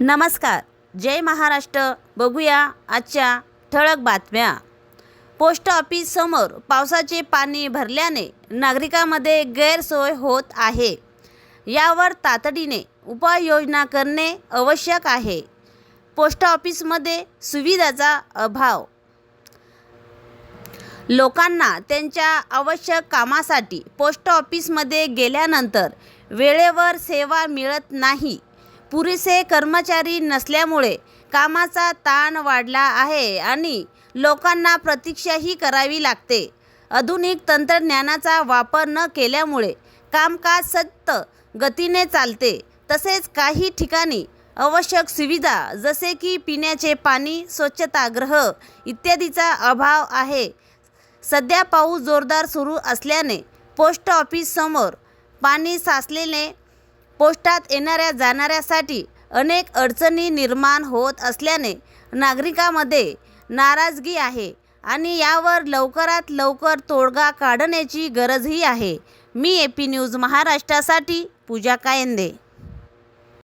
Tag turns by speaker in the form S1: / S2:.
S1: नमस्कार. जय महाराष्ट्र. बघूया आजच्या ठळक बातम्या. पोस्ट ऑफिससमोर पावसाचे पाणी भरल्याने नागरिकांमध्ये गैरसोय होत आहे. यावर तातडीने उपाययोजना करणे आवश्यक आहे. पोस्ट ऑफिसमध्ये सुविधाचा अभाव. लोकांना त्यांच्या आवश्यक कामासाठी पोस्ट ऑफिसमध्ये गेल्यानंतर वेळेवर सेवा मिळत नाही. पुरेसे कर्मचारी नसल्यामुळे कामाचा ताण वाढला आहे आणि लोकांना प्रतीक्षाही करावी लागते. आधुनिक तंत्रज्ञानाचा वापर न केल्यामुळे कामकाज सत्त गतीने चालते. तसेच काही ठिकाणी आवश्यक सुविधा जसे की पिण्याचे पाणी स्वच्छतागृह इत्यादीचा अभाव आहे. सध्या पाऊस जोरदार सुरू असल्याने पोस्ट ऑफिससमोर पाणी साचलेले पोस्टात येणाऱ्या जाणाऱ्यासाठी अनेक अडचणी निर्माण होत असल्याने नागरिकांमध्ये नाराजगी आहे आणि यावर लवकरात लवकर तोडगा काढण्याची गरजही आहे. मी ए पी न्यूज महाराष्ट्रासाठी पूजा कायंदे.